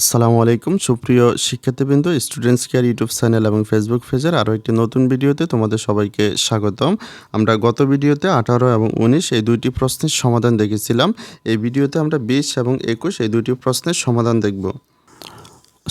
আসসালামু আলাইকুম। সুপ্রিয় শিক্ষার্থীবৃন্দ স্টুডেন্টস কেয়ার ইউটিউব চ্যানেল এবং ফেসবুক পেজের আরও একটি নতুন ভিডিওতে তোমাদের সবাইকে স্বাগতম। আমরা গত ভিডিওতে আঠারো এবং উনিশ এই দুইটি প্রশ্নের সমাধান দেখেছিলাম। এই ভিডিওতে আমরা বিশ এবং একুশ এই দুইটি প্রশ্নের সমাধান দেখব।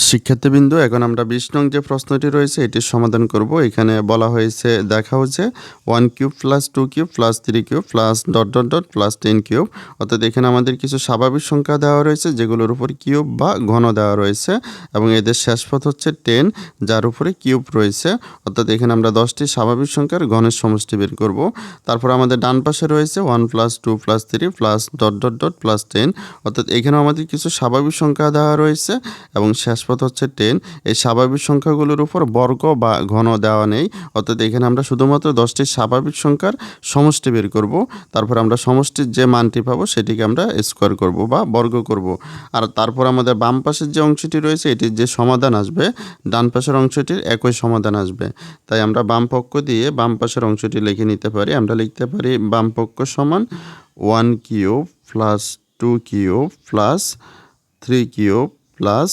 শিক্ষার্থীবৃন্দ, এখন আমরা বিশ নং যে প্রশ্নটি রয়েছে, এটির সমাধান করব। এখানে বলা হয়েছে দেখা হচ্ছে one cube plus two cube plus three cube plus dot dot dot plus ten cube অর্থাৎ এখানে আমাদের কিছু স্বাভাবিক সংখ্যা দেওয়া রয়েছে, যেগুলোর উপর কিউব বা ঘন দেওয়া রয়েছে, এবং এদের শেষ পথ হচ্ছে টেন যার উপরে কিউব রয়েছে। অর্থাৎ এখানে আমরা দশটি স্বাভাবিক সংখ্যার ঘনের সমষ্টি বের করব। তারপর আমাদের ডান পাশে রয়েছে one plus two plus three plus dot dot dot plus ten অর্থাৎ এখানেও আমাদের কিছু স্বাভাবিক সংখ্যা দেওয়া রয়েছে, এবং শেষ পথ হচ্ছে টেন এই স্বাভাবিক সংখ্যাগুলোর উপর বর্গ বা ঘন দেওয়া নেই। অর্থাৎ এখানে আমরা শুধুমাত্র দশটি স্বাভাবিক সংখ্যার সমষ্টি বের করব। তারপর আমরা সমষ্টির যে মানটি পাবো সেটিকে আমরা স্কোয়ার করব বা বর্গ করব। আর তারপর আমাদের বাম পাশের যে অংশটি রয়েছে, এটির যে সমাধান আসবে, ডান পাশের অংশটির একই সমাধান আসবে। তাই আমরা বাম পক্ষ দিয়ে বাম পাশের অংশটি লিখে নিতে পারি। আমরা লিখতে পারি বাম পক্ষ সমান one cube plus two cube plus three cube plus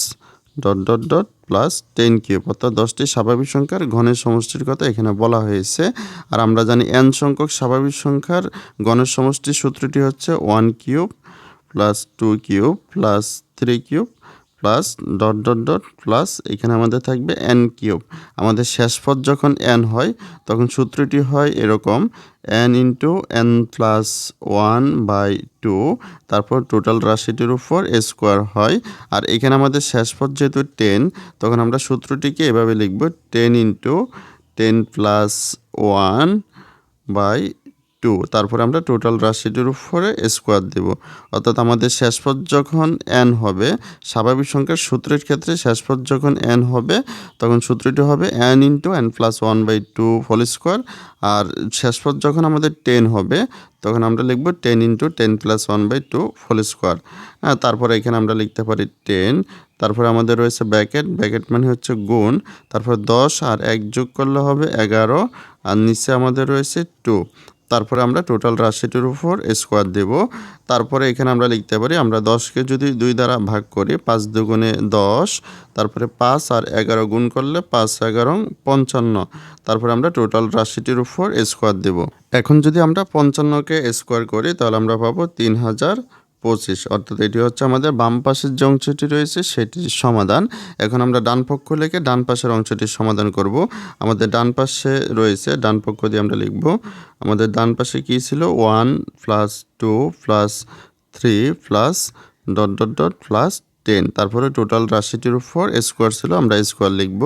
dot dot dot plus ten cube অর্থাৎ দশটি স্বাভাবিক সংখ্যার ঘনের সমষ্টির কথা এখানে বলা হয়েছে। আর আমরা জানি এন সংখ্যক স্বাভাবিক সংখ্যার গণের সমষ্টির সূত্রটি হচ্ছে one cube plus two cube plus three cube plus dot dot dot plus এখানে আমাদের থাকবে এন কিউব। আমাদের শেষ পদ যখন এন হয়, তখন সূত্রটি হয় এরকম n into n plus one by two তারপর টোটাল রাশিটির উপর স্কোয়ার হয়। আর এখানে আমাদের শেষ পদ যেহেতু টেন তখন আমরা সূত্রটিকে এভাবে লিখব ten into ten plus one by two তারপরে আমরা টোটাল রাশিটির উপরে স্কোয়ার দেব। অর্থাৎ আমাদের শেষ পদ যখন এন হবে, স্বাভাবিক সংখ্যার সূত্রের ক্ষেত্রে শেষ পদ যখন এন হবে, তখন সূত্রটি হবে n into n plus one by two whole square আর শেষ পদ যখন আমাদের টেন হবে, তখন আমরা লিখব ten into ten plus one by two whole square হ্যাঁ তারপরে এখানে আমরা লিখতে পারি টেন তারপরে আমাদের রয়েছে ব্যাকেট ব্যাকেট মানে হচ্ছে গুণ, তারপর দশ আর এক যোগ করলে হবে এগারো, আর নিচে আমাদের রয়েছে টু তারপরে আমরা টোটাল রাশিটির উপর স্কোয়ার দেব। তারপরে এখানে আমরা লিখতে পারি, আমরা দশকে যদি দুই দ্বারা ভাগ করি, পাঁচ দুগুণে দশ, তারপরে পাঁচ আর এগারো গুণ করলে পাঁচ এগারো পঞ্চান্ন। তারপরে আমরা টোটাল রাশিটির উপর স্কোয়ার দেব। এখন যদি আমরা পঞ্চান্নকে স্কোয়ার করি, তাহলে আমরা পাবো তিন হাজার পঁচিশ। অর্থাৎ এটি হচ্ছে আমাদের বাম পাশের যে অংশটি রয়েছে, সেটির সমাধান। এখন আমরা ডান পক্ষ লিখে ডান পাশের অংশটির সমাধান করব। আমাদের ডান পাশে রয়েছে, ডান পক্ষ দিয়ে আমরা লিখব, আমাদের ডান পাশে কী ছিল? One plus two plus three plus dot dot dot, plus ten তারপরে টোটাল রাশিটির উপর স্কোয়ার ছিল, আমরা স্কোয়ার লিখব।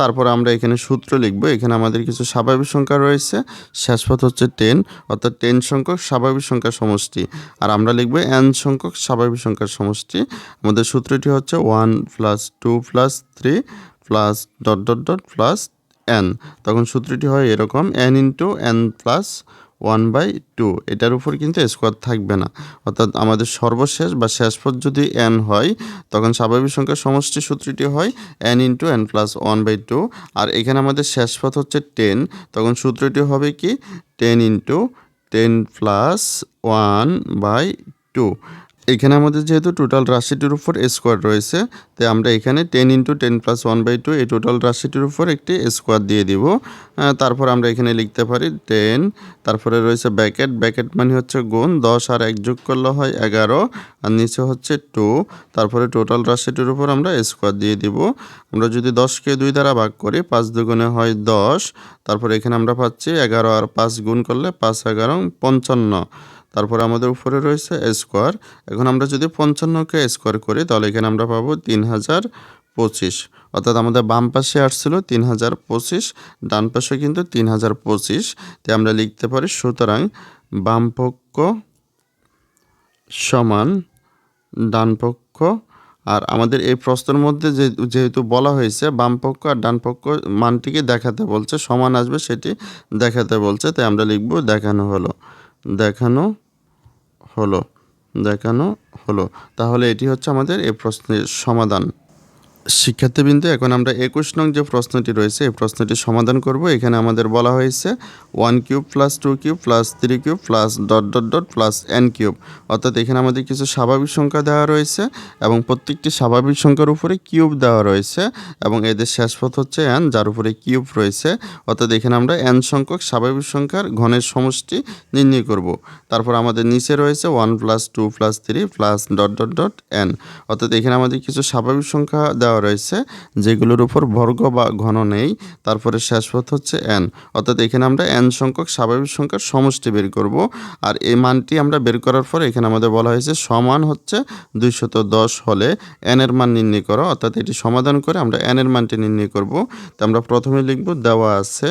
তারপর আমরা এখানে সূত্র লিখব, এখানে আমাদের কিছু স্বাভাবিক সংখ্যা রয়েছে। শেষ পথ হচ্ছে টেন অর্থাৎ টেন সংখ্যক স্বাভাবিক সংখ্যার সমষ্টি। আর আমরা লিখব এন সংখ্যক স্বাভাবিক সংখ্যার সমষ্টি। আমাদের সূত্রটি হচ্ছে one plus two plus three plus dot dot dot plus n তখন সূত্রটি হয় এরকম n into n plus one by two, এটার উপর কিন্তু স্কোয়ার থাকবে না। অর্থাৎ আমাদের সর্বশেষ বা শেষ পদ যদি এন হয়, তখন স্বাভাবিক সংখ্যার সমষ্টি সূত্রটি হয় n into n plus one by two আর এখানে আমাদের শেষ পথ হচ্ছে টেন তখন সূত্রটি হবে কি? Ten into ten plus one by two এখানে আমাদের যেহেতু টোটাল রাশিটির উপর স্কোয়ার রয়েছে, তাই আমরা এখানে ten into ten plus one by two এই টোটাল রাশিটির উপর একটি স্কোয়ার দিয়ে দিব। তারপর আমরা এখানে লিখতে পারি টেন তারপরে রয়েছে ব্যাকেট ব্যাকেট মানে হচ্ছে গুণ, দশ আর এক যোগ করলে হয় এগারো, আর নিচে হচ্ছে টু তারপরে টোটাল রাশিটির উপর আমরা স্কোয়ার দিয়ে দিব। আমরা যদি দশকে দুই দ্বারা ভাগ করি, পাঁচ দুগুণে হয় দশ, তারপর এখানে আমরা পাচ্ছি এগারো আর পাঁচ গুণ করলে পাঁচ এগারো, পঞ্চান্ন। তারপর আমাদের উপরে রয়েছে স্কোয়ার এখন আমরা যদি পঞ্চান্নকে স্কোয়ার করি, তাহলে এখানে আমরা পাবো তিন হাজার পঁচিশ। অর্থাৎ আমাদের বাম পাশে আসছিল তিন হাজার পঁচিশ, ডান পাশে কিন্তু তিন হাজার পঁচিশ। তাই আমরা লিখতে পারি, সুতরাং বাম পক্ষ সমান ডানপক্ষ আর আমাদের এই প্রশ্নের মধ্যে যেহেতু বলা হয়েছে, বাম পক্ষ আর ডানপক্ষ মানটিকে দেখাতে বলছে, সমান আসবে সেটি দেখাতে বলছে। তাই আমরা লিখব, দেখানো হলো। দেখানো হলো দেখানো হলো। তাহলে এটি হচ্ছে আমাদের এই প্রশ্নের সমাধান। শিক্ষার্থীবৃন্দ, এখন আমরা একুশ নং যে প্রশ্নটি রয়েছে, এই প্রশ্নটি সমাধান করব। এখানে আমাদের বলা হয়েছে one cube plus two cube plus three cube plus dot dot dot plus n cube. অর্থাৎ এখানে আমাদের কিছু স্বাভাবিক সংখ্যা দেওয়া রয়েছে এবং প্রত্যেকটি স্বাভাবিক সংখ্যার উপরে কিউব দেওয়া রয়েছে এবং এদের শেষ পথ হচ্ছে এন, যার উপরে কিউব রয়েছে। অর্থাৎ এখানে আমরা এন সংখ্যক স্বাভাবিক সংখ্যার ঘনের সমষ্টি নির্ণয় করব। তারপর আমাদের নিচে রয়েছে one plus two plus three plus dot dot dot n. অর্থাৎ এখানে আমাদের কিছু স্বাভাবিক সংখ্যা দেওয়া রয়েছে, যেগুলোর উপর বর্গ বা ঘন নেই। তারপরে শেষ পথ হচ্ছে এন অর্থাৎ এখানে আমরা এন সংখ্যক স্বাভাবিক সংখ্যার সমষ্টি বের করব। আর এই মানটি আমরা বের করার পর এখানে আমাদের বলা হয়েছে সমান হচ্ছে দুইশত দশ হলে এন এর মান নির্ণয় করো। অর্থাৎ এটি সমাধান করে আমরা এন এর মানটি নির্ণয় করব। তো আমরা প্রথমে লিখব দেওয়া আছে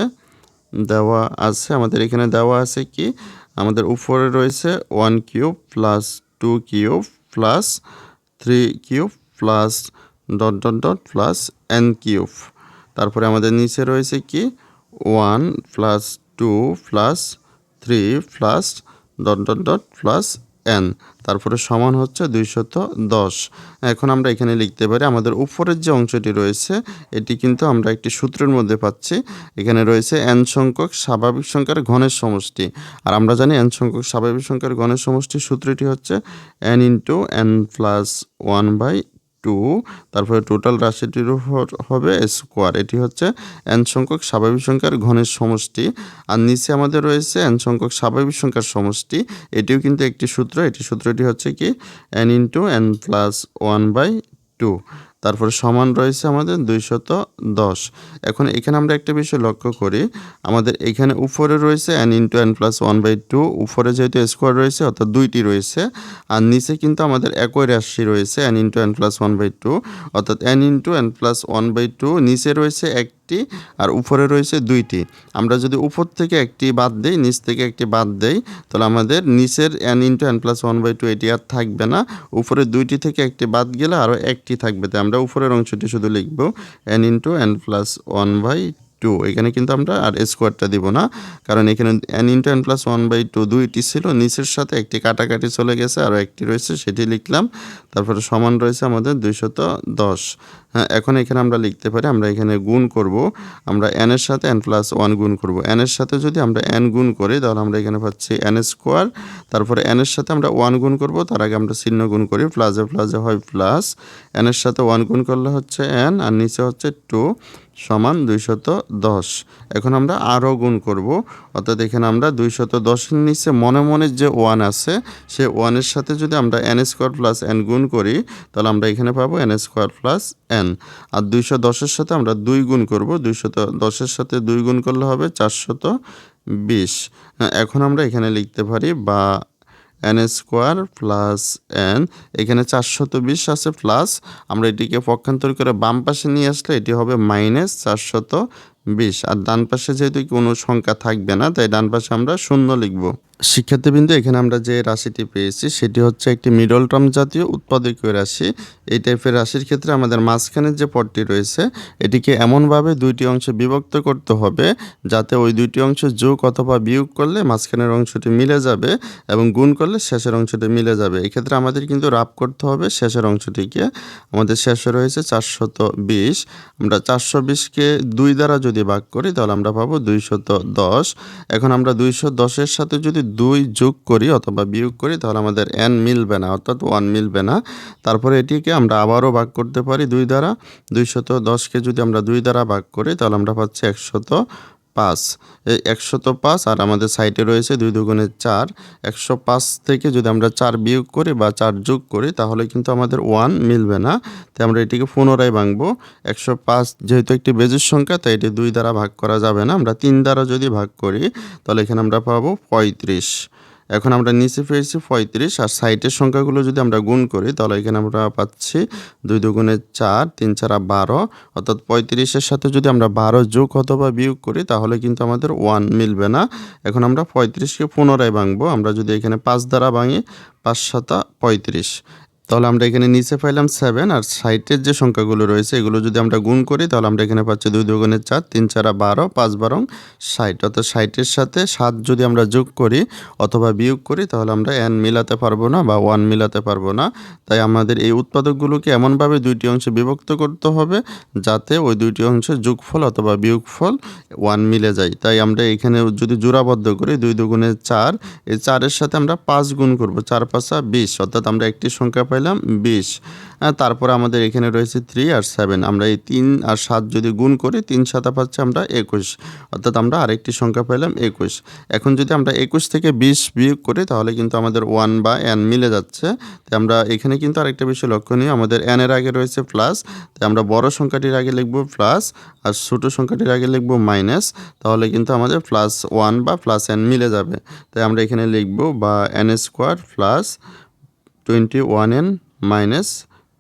দেওয়া আছে। আমাদের এখানে দেওয়া আছে কি? আমাদের উপরে রয়েছে one cube plus two cube plus three cube plus dot dot dot plus n cube তারপরে আমাদের নিচে রয়েছে কি? One plus two plus three plus dot dot dot plus n তারপরে সমান হচ্ছে দুইশত দশ। এখন আমরা এখানে লিখতে পারি, আমাদের উপরের যে অংশটি রয়েছে, এটি কিন্তু আমরা একটি সূত্রের মধ্যে পাচ্ছি। এখানে রয়েছে এন সংখ্যক স্বাভাবিক সংখ্যার ঘনের সমষ্টি। আর আমরা জানি এন সংখ্যক স্বাভাবিক সংখ্যার ঘনের সমষ্টি সূত্রটি হচ্ছে n into n plus one by two, তারপরে টোটাল রাশিটির হবে স্কোয়ার এটি হচ্ছে এন সংখ্যক স্বাভাবিক সংখ্যার ঘনের সমষ্টি। আর নিচে আমাদের রয়েছে এন সংখ্যক স্বাভাবিক সংখ্যার সমষ্টি। এটিও কিন্তু একটি সূত্র। এটি সূত্রটি হচ্ছে কি? N into n plus one by two তারপরে সমান রয়েছে আমাদের দুইশত দশ। এখন এখানে আমরা একটা বিষয় লক্ষ্য করি। আমাদের এখানে উপরে রয়েছে n into n plus one by two উপরে যেহেতু স্কোয়ার রয়েছে, অর্থাৎ দুইটি রয়েছে। আর নিচে কিন্তু আমাদের একই রাশি রয়েছে n into n plus one by two অর্থাৎ n into n plus one by two নিচে রয়েছে একটি আর উপরে রয়েছে দুইটি। আমরা যদি উপর থেকে একটি বাদ দেই, নিচ থেকে একটি বাদ দেই, তাহলে আমাদের নিচের n into n plus one by two এটি আর থাকবে না। উপরে দুইটি থেকে একটি বাদ গেলে আরও একটি থাকবে। তাই আমরা উপরের অংশটি শুধু লিখব n into n plus one by two এখানে কিন্তু আমরা আর স্কোয়ারটা দিব না। কারণ এখানে n into n plus one by two দুইটি ছিল, নিচের সাথে একটি কাটাকাটি চলে গেছে আরও একটি রয়েছে, সেটি লিখলাম। তারপরে সমান রয়েছে আমাদের দুইশত দশ। হ্যাঁ এখন এখানে আমরা লিখতে পারি, আমরা এখানে গুণ করব। আমরা এন এর সাথে এন প্লাস ওয়ান গুণ করব। এন এর সাথে যদি আমরা এন গুণ করি, তাহলে আমরা এখানে পাচ্ছি এন স্কোয়ার তারপরে এন এর সাথে আমরা ওয়ান গুণ করব, তার আগে আমরা চিহ্ন গুণ করি প্লাসে প্লাসে হয় প্লাস এন এর সাথে ওয়ান গুণ করলে হচ্ছে এন আর নিচে হচ্ছে টু সমান দুইশত দশ এখন আমরা আরও গুণ করব। অর্থাৎ এখানে আমরা দুইশত দশের নিচে মনে মনে যে ওয়ান আছে, সে ওয়ানের সাথে যদি আমরা এন স্কোয়ার প্লাস এন গুণ করি, তাহলে আমরা এখানে পাবো এন স্কোয়ার প্লাস এন আর দুইশো দশের সাথে আমরা দুই গুণ করব। দুইশত দশের সাথে দুই গুণ করলে হবে চারশত বিশ। এখন আমরা এখানে লিখতে পারি বা এন স্কোয়ার প্লাস এন এখানে চারশত বিশ আছে প্লাস আমরা এটিকে পক্ষান্তর করে বাম পাশে নিয়ে আসলে এটি হবে মাইনাস চারশত বিশ আর ডান পাশে যেহেতু কোনো সংখ্যা থাকবে না, তাই ডান পাশে আমরা শূন্য লিখব। শিক্ষার্থীবৃন্দ, এখানে আমরা যে রাশিটি পেয়েছি, সেটি হচ্ছে একটি মিডল টার্ম জাতীয় উৎপাদকীয় রাশি। এই টাইপের রাশির ক্ষেত্রে আমাদের মাঝখানের যে পদটি রয়েছে, এটিকে এমনভাবে দুইটি অংশে বিভক্ত করতে হবে, যাতে ওই দুইটি অংশ যোগ অথবা বিয়োগ করলে মাঝখানের অংশটি মিলে যাবে এবং গুণ করলে শেষের অংশটি মিলে যাবে। এক্ষেত্রে আমাদের কিন্তু রাপ করতে হবে শেষের অংশটিকে। আমাদের শেষে রয়েছে চারশত বিশ। আমরা চারশো বিশকে দুই দ্বারা যদি ভাগ করি, তাহলে আমরা পাবো দুইশত দশ। এখন আমরা দুইশো দশের সাথে যদি দুই যোগ করি অথবা বিয়োগ করি, তাহলে আমাদের এন মিলবে না, অর্থাৎ ওয়ান মিলবে না। তারপরে এটিকে আমরা আবারও ভাগ করতে পারি দুই দ্বারা। দুইশত দশকে যদি আমরা দুই দ্বারা ভাগ করি, তাহলে আমরা পাচ্ছি একশত পাঁচ। এই একশত পাঁচ আর আমাদের সাইটে রয়েছে দুই দুগুণে চার। একশো পাঁচ থেকে যদি আমরা চার বিয়োগ করি বা চার যোগ করি, তাহলে কিন্তু আমাদের ওয়ান মিলবে না। তাই আমরা এটিকে পুনরায় ভাঙবো। একশো পাঁচ যেহেতু একটি বেজের সংখ্যা, তাই এটি দুই দ্বারা ভাগ করা যাবে না। আমরা তিন দ্বারা যদি ভাগ করি, তাহলে এখানে আমরা পাবো পঁয়ত্রিশ। এখন আমরা নিচে পেয়েছি পঁয়ত্রিশ, আর সাইটের সংখ্যাগুলো যদি আমরা গুণ করি, তাহলে এখানে আমরা পাচ্ছি দুই দুগুণে চার, তিন চারা বারো। অর্থাৎ পঁয়ত্রিশের সাথে যদি আমরা বারো যোগ অথবা বিয়োগ করি, তাহলে কিন্তু আমাদের ওয়ান মিলবে না। এখন আমরা পঁয়ত্রিশকে পুনরায় ভাঙবো। আমরা যদি এখানে পাঁচ দ্বারা ভাঙি, পাঁচ সাতা পঁয়ত্রিশ। তাহলে আমরা এখানে নিচে পাইলাম সেভেন আর সাইটের যে সংখ্যাগুলো রয়েছে, এগুলো যদি আমরা গুণ করি, তাহলে আমরা এখানে পাচ্ছি দুই দুগুণের চার, তিন চারা বারো, পাঁচ বারং ষাট। অর্থাৎ ষাটের সাথে সাত যদি আমরা যোগ করি অথবা বিয়োগ করি, তাহলে আমরা এন মিলাতে পারব না বা ওয়ান মিলাতে পারব না। তাই আমাদের এই উৎপাদকগুলোকে এমনভাবে দুইটি অংশে বিভক্ত করতে হবে, যাতে ওই দুইটি অংশের যোগফল অথবা বিয়োগফল ওয়ান মিলে যায়। তাই আমরা এখানে যদি জোড়াবদ্ধ করি, দুই দুগুণের চার, এই চারের সাথে আমরা পাঁচ গুণ করব, চার পাঁচা বিশ। অর্থাৎ আমরা একটি সংখ্যা পাইলাম বিশ। তারপর আমাদের এখানে রয়েছে থ্রি আর সেভেন আমরা এই তিন আর সাত যদি গুণ করি, তিন সাতা পাচ্ছি আমরা একুশ। অর্থাৎ আমরা আরেকটি সংখ্যা পেলাম একুশ। এখন যদি আমরা একুশ থেকে বিশ বিয়োগ করি, তাহলে কিন্তু আমাদের ওয়ান বা এন মিলে যাচ্ছে। তাই আমরা এখানে কিন্তু আরেকটা বিষয় লক্ষণীয় আমাদের এনের আগে রয়েছে প্লাস তাই আমরা বড় সংখ্যাটির আগে লিখব প্লাস আর ছোটো সংখ্যাটির আগে লিখব মাইনাস তাহলে কিন্তু আমাদের প্লাস ওয়ান বা প্লাস এন মিলে যাবে। তাই আমরা এখানে লিখব বা n square plus twenty one n minus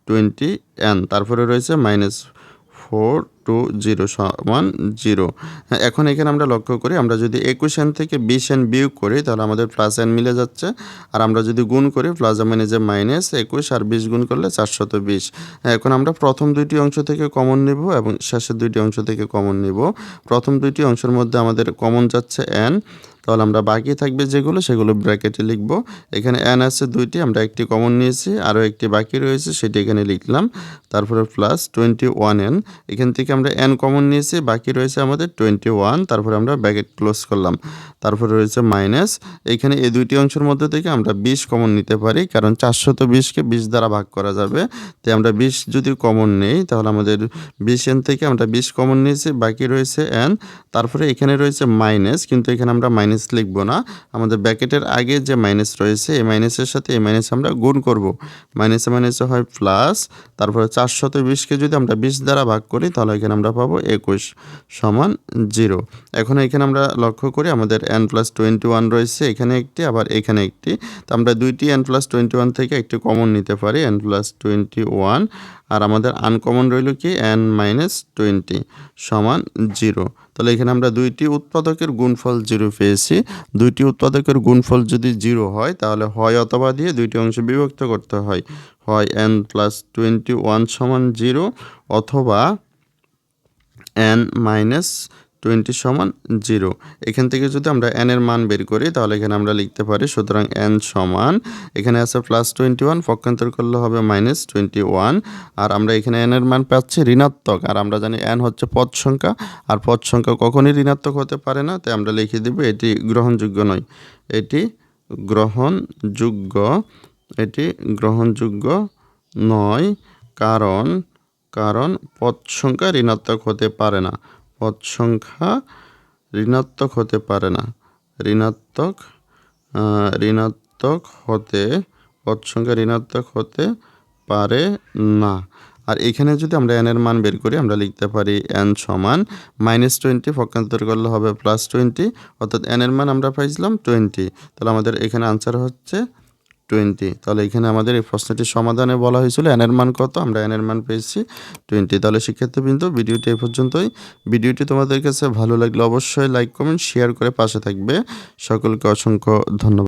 twenty n, তারপরে রয়েছে মাইনাস ফোর টু জিরো সমান জিরো। হ্যাঁ এখন এখানে আমরা লক্ষ্য করি, আমরা যদি একুশ এন থেকে বিশ এন বিয়োগ করি, তাহলে আমাদের প্লাস এন মিলে যাচ্ছে। আর আমরা যদি গুণ করি, প্লাস মানে যে মাইনাস একুশ আর বিশ গুণ করলে চারশত বিশ। হ্যাঁ এখন আমরা প্রথম দুইটি অংশ থেকে কমন নিব এবং শেষের দুইটি অংশ থেকে কমন নিব। প্রথম দুইটি অংশের মধ্যে আমাদের কমন যাচ্ছে এন তাহলে আমরা বাকি থাকবে যেগুলো, সেগুলো ব্র্যাকেটে লিখব। এখানে এন আছে দুইটি, আমরা একটি কমন নিয়েছি, আরও একটি বাকি রয়েছে, সেটি এখানে লিখলাম। তারপরে প্লাস টোয়েন্টি ওয়ান এন এখান থেকে আমরা এন কমন নিয়েছি, বাকি রয়েছে আমাদের টোয়েন্টি ওয়ান তারপরে আমরা ব্র্যাকেট ক্লোজ করলাম। তারপরে রয়েছে মাইনাস এখানে এই দুইটি অংশের মধ্যে থেকে আমরা বিশ কমন নিতে পারি, কারণ চারশত বিশকে বিশ দ্বারা ভাগ করা যাবে। তাই আমরা বিশ যদি কমন নেই, তাহলে আমাদের বিশ এন থেকে আমরা বিশ কমন নিয়েছি, বাকি রয়েছে এন তারপরে এখানে রয়েছে মাইনাস কিন্তু এখানে আমরা মাইনাস লিখব না। আমাদের ব্যাকেটের আগে যে মাইনাস রয়েছে, এই মাইনাসের সাথে এই মাইনাস আমরা গুণ করব। মাইনাসে মাইনাসে হয় প্লাস তারপরে চারশত বিশকে যদি আমরা বিশ দ্বারা ভাগ করি, তাহলে এখানে আমরা পাবো একুশ সমান জিরো। এখন এখানে আমরা লক্ষ্য করি আমাদের এন প্লাস টোয়েন্টি ওয়ান রয়েছে, এখানে একটি, আবার এখানে একটি। তো আমরা দুইটি এন প্লাস টোয়েন্টি ওয়ান থেকে একটি কমন নিতে পারি এন প্লাস টোয়েন্টি ওয়ান আর আমাদের আনকমন রইল কি? এন মাইনাস টোয়েন্টি সমান জিরো। তাহলে এখানে আমরা দুইটি উৎপাদকের গুণফল জিরো পেয়েছি। দুইটি উৎপাদকের গুণফল যদি জিরো হয়, তাহলে হয় অথবা দিয়ে দুইটি অংশে বিভক্ত করতে হয়। হয় এন প্লাস টোয়েন্টি ওয়ান সমান জিরো অথবা এন মাইনাস টোয়েন্টি সমান জিরো। এখান থেকে যদি আমরা এন এর মান বের করি, তাহলে এখানে আমরা লিখতে পারি, সুতরাং এন সমান, এখানে আছে প্লাস টোয়েন্টি ওয়ান পক্ষান্তর করলে হবে মাইনাস টোয়েন্টি ওয়ান আর আমরা এখানে এন এর মান পাচ্ছি ঋণাত্মক, আর আমরা জানি এন হচ্ছে পদ সংখ্যা, আর পদ সংখ্যা কখনই ঋণাত্মক হতে পারে না, তাই আমরা লিখে দিব এটি গ্রহণযোগ্য নয়। এটি গ্রহণযোগ্য এটি গ্রহণযোগ্য নয়, কারণ কারণ পদ সংখ্যা ঋণাত্মক হতে পারে না। পদ সংখ্যা ঋণাত্মক হতে পারে না। ঋণাত্মক ঋণাত্মক হতে পদ সংখ্যা ঋণাত্মক হতে পারে না। আর এখানে যদি আমরা এন এর মান বের করি, আমরা লিখতে পারি এন সমান মাইনাস টোয়েন্টি পক্ষান্তর করলে হবে প্লাস টোয়েন্টি অর্থাৎ এন এর মান আমরা পাইছিলাম টোয়েন্টি তাহলে আমাদের এখানে আনসার হচ্ছে টোয়েন্টি। তাহলে এখানে আমাদের এই প্রশ্নটির সমাধানে বলা হয়েছিল এনের মান কত? আমরা এনের মান পেয়েছি টোয়েন্টি। তাহলে শিক্ষার্থীবৃন্দ, ভিডিওটি এই পর্যন্তই। ভিডিওটি তোমাদের কাছে ভালো লাগলে অবশ্যই লাইক, কমেন্ট, শেয়ার করে পাশে থাকবে। সকলকে অসংখ্য ধন্যবাদ।